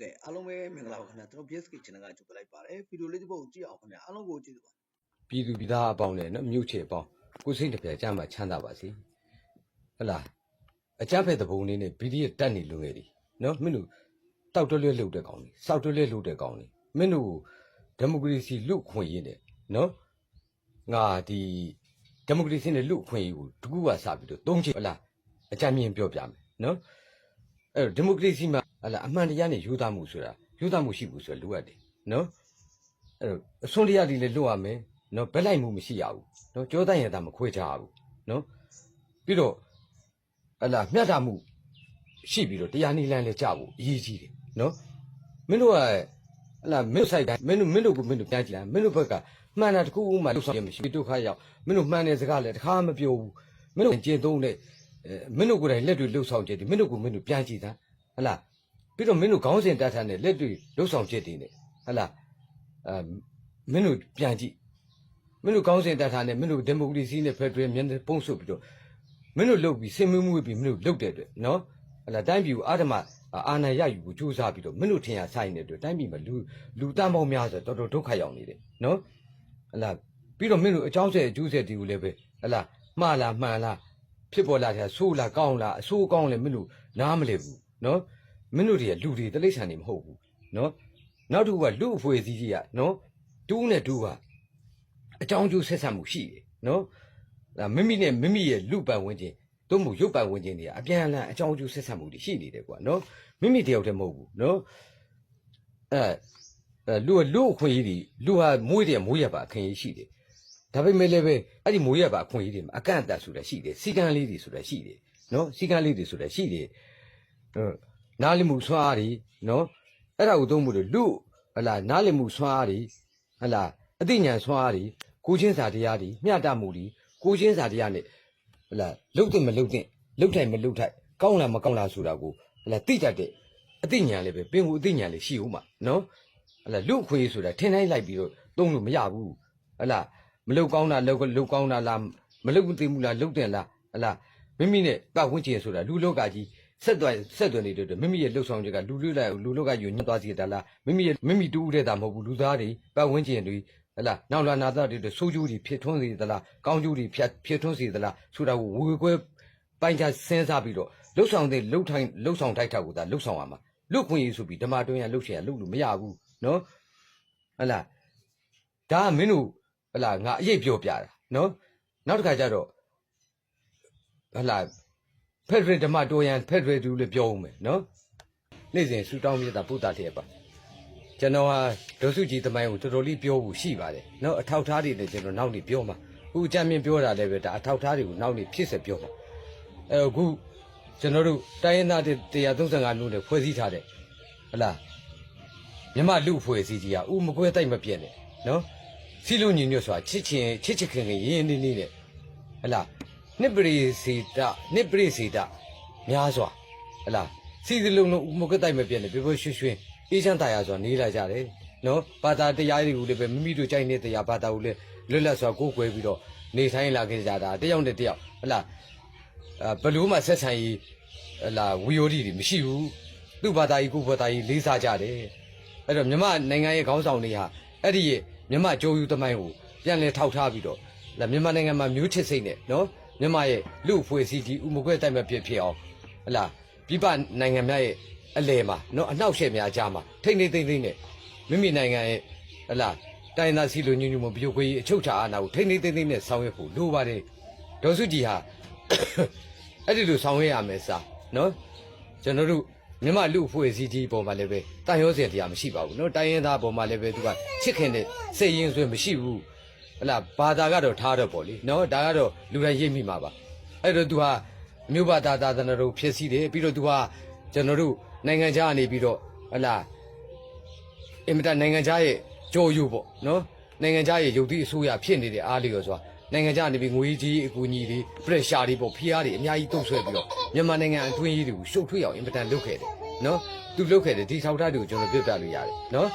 ကဲ့အားလုံးပဲမင်္ဂလာပါခင်ဗျာကျွန်တော် BSK channel ကကြိုပြလိုက်ပါတယ်ဗီဒီယိုလေးတစ်ပုဒ်ကိုကြည့်အောင်ခင်ဗျာအားလုံးကိုကျေးဇူးပါပြည်သူပြည်သားအပေါင်းနဲ့နော်မြို့ချေအပေါင်းကိုယ်စိတ်တစ်ပြတ်ကြမ်းမှချမ်းသာပါစေဟတ်လားအကြမ်းဖက်တဲ့ဘုံလေးနဲ့ဗီဒီယိုတက်နေလူငယ်တွေနော်မင်းတို့တောက်တွဲလွဲလှုပ်တဲ့ကောင်တွေစောက်တွဲလွဲလှုပ်တဲ့ကောင်တွေမင်းတို့ဒီမိုကရေစီလူ့ခွင့်ရေးနဲ့နော်ငါဒီဒီမိုကရေစီနဲ့လူ့ခွင့်ရေးကိုတကူကစပြီးတော့သုံးချင်ဟတ်လားအကြမ်းမြင်ပြောပြမယ်နော်အဲ့တော့ဒီမိုကရေစီမှာ ဟတ်လားအမှန်တရားနဲ့ယူသားမှုဆိုတာယူသားမှုရှိဘူးဆိုတာလိုအပ်တယ်နော်အဲ့တော့အစွန်းတရားတွေလည်းလွတ်ရမယ်နော်ဘက်လိုက်မှုမရှိရဘူးနော်ကြောတတ်ရင်သာမခွေးချရဘူးနော်ပြီးတော့အလားမျှတမှုရှိပြီးတော့တရားနည်းလမ်းလည်းကြဖို့အရေးကြီးတယ်နော်မင်းတို့ကအလားမင်းတို့ဆိုင်တိုင်းမင်းတို့မင်းတို့ကိုမင်းတို့ပြန်ကြည့်လိုက်မင်းတို့ဘက်ကမှန်တာတစ်ခုဥမှလှုပ်ဆောင်ရမရှိဘူးဒုက္ခရောက်မင်းတို့မှန်တဲ့စကားလည်းတစ်ခါမပြောဘူးမင်းတို့ကျင့်သုံးတဲ့အဲမင်းတို့ကိုယ်တိုင်လက်တွေလှုပ်ဆောင်ချက်တွေမင်းတို့ကိုမင်းတို့ပြန်ကြည့်တာဟလား ပြီးတော့မင်းတို့ခေါင်းစဉ်တတ်ထားတဲ့လက်တွေလှုပ်ဆောင်ချက်တွေနဲ့ဟလားအဲမင်းတို့ပြန်ကြည့်မင်းတို့ကောင်းစဉ်တတ်တာနဲ့မင်းတို့ဒီမိုကရေစီနဲ့ဖက်ဒရယ်မြန်ပုံစုပ်ပြီးတော့မင်းတို့လုတ်ပြီးစင်မွေးမှုပြီးမင်းတို့လုတ်တဲ့အတွက်နော်ဟလာတိုင်းပြည်ကိုအာဓမအာဏာရယူကိုကြိုးစားပြီးတော့မင်းတို့ထင်ရဆိုင်နေတဲ့အတွက်တိုင်းပြည်မှာလူလူတန်းပေါင်းများဆိုတော်တော်ဒုက္ခရောက်နေတယ်နော်ဟလာပြီးတော့မင်းတို့အကြောင်းဆက်အကျိုးဆက်တွေကိုလည်းပဲဟလာမှားလားမှန်လားဖြစ်ပေါ်လာတဲ့ဆိုးလားကောင်းလားအဆိုးကောင်းလည်းမင်းတို့နားမလည်ဘူးနော် မင်းတို့တွေကလူတွေတိရစ္ဆာန်တွေမဟုတ်ဘူးနော်နောက်တစ်ခုကလူအဖွေစည်းကြီးကနော်တူးနဲ့တူးကအကြောင်းကျိုးဆက်ဆံမှုရှိတယ်နော်ဒါမိမိနဲ့မိမိရဲ့လူပတ်ဝန်းကျင်တို့မို့ရုပ်ပတ်ဝန်းကျင်တွေကအပြန်အလှန်အကြောင်းကျိုးဆက်ဆံမှုတွေရှိနေတယ်ကွာနော်မိမိတယောက်တည်းမဟုတ်ဘူးနော်အဲအဲလူကလူအခွင့်အရေးတွေလူဟာမွေးတယ်မွေးရပါအခွင့်အရေးရှိတယ်ဒါပေမဲ့လည်းပဲအဲ့ဒီမွေးရပါအခွင့်အရေးတွေမှာအကန့်အသတ်ဆိုတာရှိတယ်စီကံလေးတွေဆိုတာရှိတယ်နော်စီကံလေးတွေဆိုတာရှိတယ်ဟုတ် နားလည်မှုဆွမ်းအားတွေနော်အဲ့ဒါကိုသုံးဖို့လို့လူဟလာနားလည်မှုဆွမ်းအားတွေဟလာအသိဉာဏ်ဆွမ်းအားတွေကိုချင်းစာတရားတွေမျှတမှုတွေကိုချင်းစာတရားနဲ့ဟလာလုတ်တဲ့မလုတ်တဲ့လုတ်ထိုင်မလုတ်ထိုင်ကောင်းလားမကောင်းလားဆိုတာကိုဟလာသိတတ်တဲ့အသိဉာဏ်လေးပဲပင်ကိုအသိဉာဏ်လေးရှိဦးမှာနော်ဟလာလူအခွင့်အရေးဆိုတာထင်တိုင်းလိုက်ပြီးတော့သုံးလို့မရဘူးဟလာမလုတ်ကောင်းတာလုတ်လုတ်ကောင်းတာလားမလုတ်သိမှုလားလုတ်တယ်လားဟလာမိမိနဲ့ပတ်ဝန်းကျင်ဆိုတာလူလောကကြီး ဆက်သွယ်ဆက်သွယ်နေတဲ့အတွက်မိမိရဲ့လှုပ်ဆောင်ချက်ကလူလူလိုက်လူလောကယူညွှန်သွားစီတာလားမိမိရဲ့မိမိတူဦးတဲ့တာမဟုတ်ဘူးလူသားတွေပတ်ဝန်းကျင်တွေဟလာနောက်လာနာသားတွေဆိုးကျိုးတွေဖြစ်ထွန်းစေသလားကောင်းကျိုးတွေဖြစ်ဖြစ်ထွန်းစေသလားဆိုတာကိုဝေခွဲပိုင်းခြားစဉ်းစားပြီးတော့လှုပ်ဆောင်တဲ့လှုပ်ထိုင်လှုပ်ဆောင်ထိုက်တာကိုသာလှုပ်ဆောင်ရမှာလှုပ်ခွင့်ရဆိုပြီးဓမ္မတွင်းရလှုပ်ချင်ရလှုပ်လို့မရဘူးနော်ဟလာဒါကမင်းတို့ဟလာငါအရေးပြောပြတာနော်နောက်တစ်ခါကျတော့ဟလာ ဖက်ဒရယ်ဓမ္မတော်ရန်ဖက်ဒရယ်တူလည်းပြောဦးမယ်နော်နေ့စဉ်ဆူတောင်းမြတ်တာပုဒ်တာတည်းပါကျွန်တော်ဟာဒေါစုကြီးတမိုင်းကိုတော်တော်လေးပြောဖို့ရှိပါတယ်နော်အထောက်ထားတွေလည်းကျွန်တော်နောက်နေ့ပြောမှာအခုအကြမ်းမြင်ပြောတာလည်းပဲဒါအထောက်ထားတွေကိုနောက်နေ့ဖြစ်ဆက်ပြောမှာအဲအခုကျွန်တော်တို့တိုင်းရင်းသား135လူနဲ့ဖွဲ့စည်းထားတဲ့ဟလားမြမလူဖွဲ့စည်းကြီးကဥမကွဲတိုက်မပြည့်နဲ့နော်စီလူညီညွတ်စွာချစ်ချင်းချစ်ချစ်ခင်ခင်ရင်းရင်းနှီးနှီးနဲ့ဟလား နှစ်ပရိစေတနှစ်ပရိစေတများစွာဟလားစီစလုံးလုံးဥမကတိုက်မပြည့်နဲ့ပြပြရွှွှွှွအေးချမ်းတရားစွာနေလာကြတယ်နော်ဘာသာတရားတွေကိုလည်းပဲမိမိတို့ကြိုက်တဲ့တရားဘာသာကိုလည်းလွတ်လပ်စွာကိုးကွယ်ပြီးတော့နေထိုင်လာခဲ့ကြတာတယောက်နဲ့တယောက်ဟလားအဲဘလို့မှဆက်ဆံရေးဟလားဝီယိုဒီတွေမရှိဘူးသူ့ဘာသာကြီးကိုယ့်ဘာသာကြီးလေးစားကြတယ်အဲ့တော့မြမနိုင်ငံရဲ့ခေါင်းဆောင်တွေဟာအဲ့ဒီရဲ့မြမကြိုးယူသမိုင်းကိုပြန်လဲထောက်ထားပြီးတော့လာမြန်မာနိုင်ငံမှာမျိုးချစ်စိတ်နဲ့နော် မြန်မာရဲ့လူ့အဖွဲ့အစည်းကြီးဥမကွဲတိုက်မဲ့ဖြစ်ဖြစ်အောင်ဟလာပြပနိုင်ငံများရဲ့အလဲမှာနော်အနောက်ရှက်များကြားမှာထိမ့်ထိမ့်သိမ့်သိမ့်နဲ့မိမိနိုင်ငံရဲ့ဟလာတိုင်းသားစီလိုညညမပြိုခွေးအချုပ်ချာအာဏာကိုထိမ့်ထိမ့်သိမ့်သိမ့်နဲ့ဆောင်ရွက်ဖို့လိုပါတယ်ဒေါ်စုကြည်ဟာအဲ့ဒီလိုဆောင်ရွက်ရမယ်စာနော်ကျွန်တော်တို့မြန်မာလူ့အဖွဲ့အစည်းကြီးပုံမှာလည်းပဲတန်ရောစင်တရားမရှိပါဘူးနော်တိုင်းရင်းသားပုံမှာလည်းပဲသူကချစ်ခင်တဲ့စိတ်ရင်းဆွဲမရှိဘူး ဟလာဘာသာကတော့ထားတော့ပေါ့လေနော်ဒါကတော့လူတိုင်းရိပ်မိမှာပါအဲ့တော့ तू ဟာမြို့ဘာသာသာသနာတော်ဖြစ်စီတယ်ပြီးတော့ तू ဟာကျွန်တော်တို့နိုင်ငံခြားကနေပြီးတော့ဟလာအင်မတန်နိုင်ငံခြားရဲ့ကြော်ယူပေါ့နော်နိုင်ငံခြားရဲ့ယုတ်တိအစိုးရဖြစ်နေတဲ့အားလျော်စွာနိုင်ငံခြားနေပြီးငွေကြီးအကူအညီတွေပရက်ရှာတွေပေါ့ဖိအားတွေအများကြီးတုံ့ဆွဲပြီးတော့မြန်မာနိုင်ငံအတွင်းရေးတွေကိုရှုပ်ထွေးအောင်အင်မတန်လုပ်ခဲ့တယ်နော်သူလုပ်ခဲ့တယ်ဒီထောက်ထားတွေကိုကျွန်တော်ပြောပြလို့ရတယ်နော်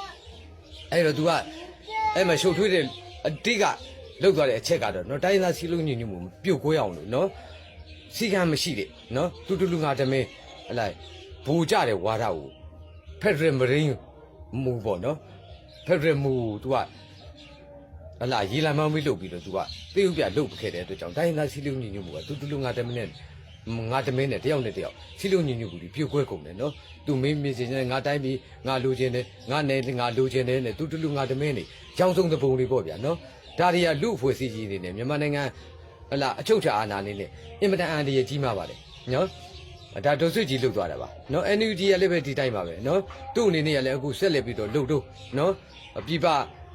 အဲ့တော့ तू ကအဲ့မှာရှုပ်ထွေးတဲ့ အတိကလောက်သွားတဲ့အချက်ကတော့နော်တိုင်းသားစီလုံးညညမှုပြုတ်ကိုရအောင်လို့နော်စီကံမရှိတဲ့နော်တူတူလူငါတမင်းဟလာဘူကြတဲ့ဝါဒကိုဖက်ဒရယ်မရင်းမူပေါ့နော်ဖက်ဒရယ်မူ तू ကဟလာရေလမ်းမောင်းပြီးလုပ်ပြီးတော့ तू ကတေးဥပြလုပ်ခဲ့တဲ့အတွက်ကြောင့်တိုင်းသားစီလုံးညညမှုကတူတူလူငါတမင်းနဲ့ ငါတမင်းနဲ့တယောက်နဲ့တယောက်စီလုံးညီညွတ်မှုပြီးပြိုကွဲကုန်တယ်နော် तू မင်းမြင်စင်ငါတိုင်းပြီးငါလိုချင်တယ်ငါနယ်ငါလိုချင်တယ်နဲ့ तू တူလူငါတမင်းနေကြောင်းဆုံးတဲ့ပုံလေးပေါ့ဗျာနော်ဒါတွေကလူအဖွဲ့အစည်းကြီးတွေနဲ့မြန်မာနိုင်ငံဟလာအချုပ်ချာအာဏာလေးနဲ့အင်မတန်အန်တရကြီးမှာပါတယ်နော်ဒါဒုဆွကြီးလုတ်သွားတာပါနော် NUG ရလည်းပဲဒီတိုင်းပါပဲနော်သူ့အနေနဲ့ကလည်းအခုဆက်လက်ပြီးတော့လုတ်တော့နော်ပြပ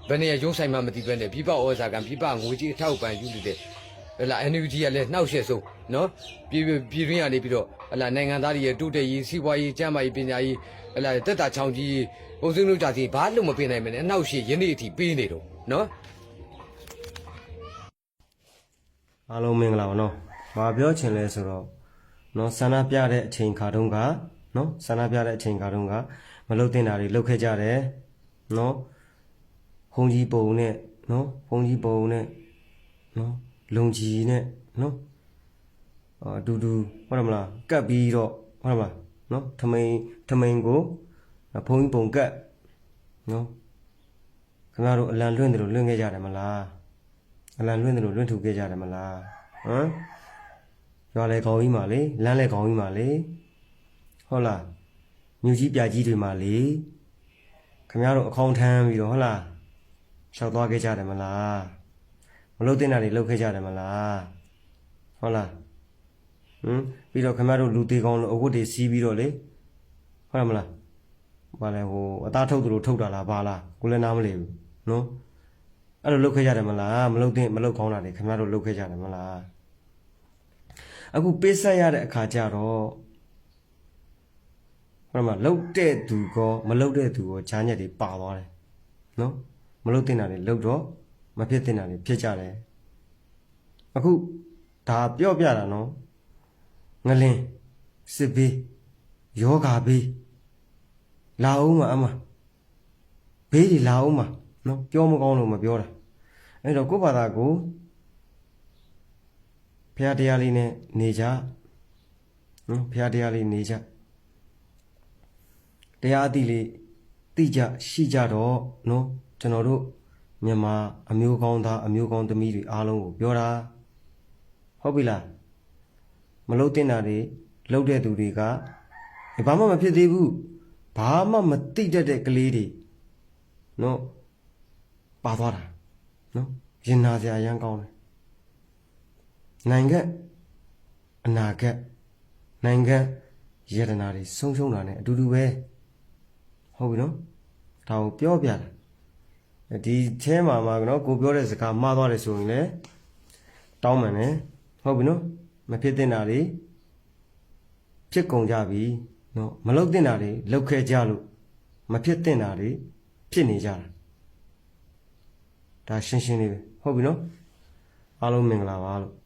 ဘယ်နေရရုံးဆိုင်မှမသိပဲနဲ့ပြပဩဇာကံပြပငွေကြီးအထောက်ပံ့ယူနေတဲ့ဟ လာ NUG ကလည်းနှောက်ရှက်ဆုံးနော်ပြည်ပြည်ရင်းကနေပြီးတော့ဟလာနိုင်ငံသားတွေရဲ့တိုးတက်ရေးစီးပွားရေးကျန်းမာရေးပညာရေးဟလာတက်တာချောင်းကြီးဟိုစင်းလို့ကြစီဘာလို့မပေးနိုင်မလဲအနောက်ရှိယနေ့အထိပေးနေတော့နော်အားလုံးမင်္ဂလာပါနော်။ဘာပြောချင်လဲဆိုတော့နော်ဆန္ဒပြတဲ့အချိန်ခါတုန်းကနော်ဆန္ဒပြတဲ့အချိန်ခါတုန်းကမလုတ်တင်တာတွေလုတ်ခဲ့ကြတယ်။နော်ဘုံကြီးပုံနဲ့နော်ဘုံကြီးပုံနဲ့နော် လုံကြီးနဲ့နော်အာအတူတူဟုတ်တယ်မလားကတ်ပြီးတော့ဟုတ်တယ်မလားနော်ထမိန်ထမိန်ကိုဘုံကြီးပုံကတ်နော်ခင်ဗျားတို့အလံလွင့်တယ်လို့လွင့်ခဲ့ကြတယ်မလားအလံလွင့်တယ်လို့လွင့်ထူခဲ့ကြတယ်မလားဟမ်ရွာလေကောင်းကြီးမှာလေလမ်းလေကောင်းကြီးမှာလေဟုတ်လားမြူကြီးပြကြီးတွေမှာလေခင်ဗျားတို့အခေါင်ထမ်းပြီးတော့ဟုတ်လားရှောက်သွားခဲ့ကြတယ်မလား မလုပ်တဲ့နာတွေလုပ်ခဲ့ကြတယ်မလားဟုတ်လားဟမ်ပြီးတော့ခင်ဗျားတို့လူသေးကောင်းလို့အဝတ်တွေစီးပြီးတော့လေဟုတ်လားမလားဘာလဲဟိုအသားထုတ်သူတို့ထုတ်တာလားဘာလားကိုလည်းနားမလဲဘူးနော်အဲ့လိုလုပ်ခဲ့ကြတယ်မလားမလုပ်တဲ့မလုပ်ကောင်းတာတွေခင်ဗျားတို့လုပ်ခဲ့ကြတယ်မလားအခုပေးဆက်ရတဲ့အခါကျတော့ဟိုမှာလုပ်တဲ့သူကောမလုပ်တဲ့သူကောဈာညက်တွေပါသွားတယ်နော်မလုပ်တဲ့တာတွေလုပ်တော့ မဖြစ်တဲ့တာတွေဖြစ်ကြတယ်အခုဒါပြောပြတာနော်ငလင်စစ်ဘေးယောဂါဘေးလာအောင်မအမဘေးတွေလာအောင်မနော်ပြောမကောင်းလို့မပြောတာအဲ့တော့ကိုယ့်ဘာသာကိုဖရာတရားလေးနဲ့နေကြနော်ဖရာတရားလေးနေကြတရားအသည့်လေးသိကြရှိကြတော့နော်ကျွန်တော်တို့ မြန်မာအမျိုးကောင်းသားအမျိုးကောင်းသမီးတွေအားလုံးကိုပြောတာဟုတ်ပြီလားမလုံးတင်တာတွေလုံးတဲ့သူတွေကဘာမှမဖြစ်သေးဘူးဘာမှမသိတတ်တဲ့ကလေးတွေနော်ပါသွားတာနော်ရင်နာစရာအရန်ကောင်းတယ်နိုင်ငံအနာဂတ်နိုင်ငံယတနာတွေဆုံးရှုံးတာ ਨੇ အတူတူပဲဟုတ်ပြီနော်ဒါကိုပြောပြတာ ဒီအဲမှာမှာနော်ကိုပြောတဲ့စကားမှားသွားတယ်ဆိုရင်လည်းတောင်းမှန်တယ်ဟုတ်ပြီနော်မဖြစ်တဲ့နာတွေဖြစ်ကုန်ကြပြီနော်မလုတ်တဲ့နာတွေလုတ်ခဲ့ကြလို့မဖြစ်တဲ့နာတွေဖြစ်နေကြတာဒါရှင်းရှင်းလေးပဲဟုတ်ပြီနော်အားလုံးမင်္ဂလာပါလို့